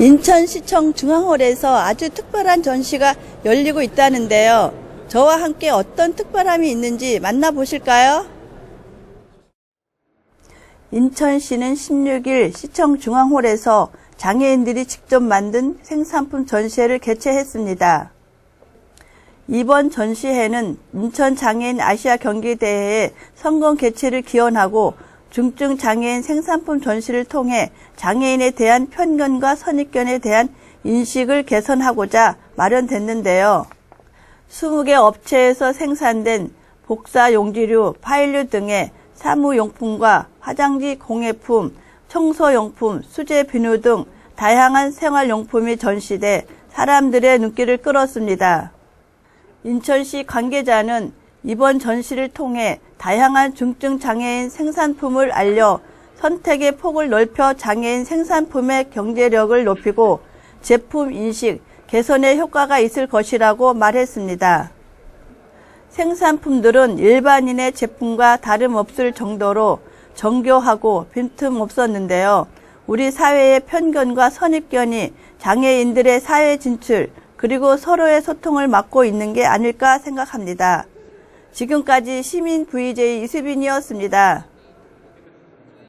인천시청 중앙홀에서 아주 특별한 전시가 열리고 있다는데요. 저와 함께 어떤 특별함이 있는지 만나보실까요? 인천시는 16일 시청 중앙홀에서 장애인들이 직접 만든 생산품 전시회를 개최했습니다. 이번 전시회는 인천 장애인 아시아 경기대회의 성공 개최를 기원하고 중증 장애인 생산품 전시를 통해 장애인에 대한 편견과 선입견에 대한 인식을 개선하고자 마련됐는데요. 20개 업체에서 생산된 복사 용지류, 파일류 등의 사무용품과 화장지 공예품, 청소용품, 수제 비누 등 다양한 생활용품이 전시돼 사람들의 눈길을 끌었습니다. 인천시 관계자는 이번 전시를 통해 다양한 중증 장애인 생산품을 알려 선택의 폭을 넓혀 장애인 생산품의 경제력을 높이고 제품 인식 개선에 효과가 있을 것이라고 말했습니다. 생산품들은 일반인의 제품과 다름없을 정도로 정교하고 빈틈없었는데요. 우리 사회의 편견과 선입견이 장애인들의 사회 진출 그리고 서로의 소통을 막고 있는 게 아닐까 생각합니다. 지금까지 시민 VJ 이수빈이었습니다.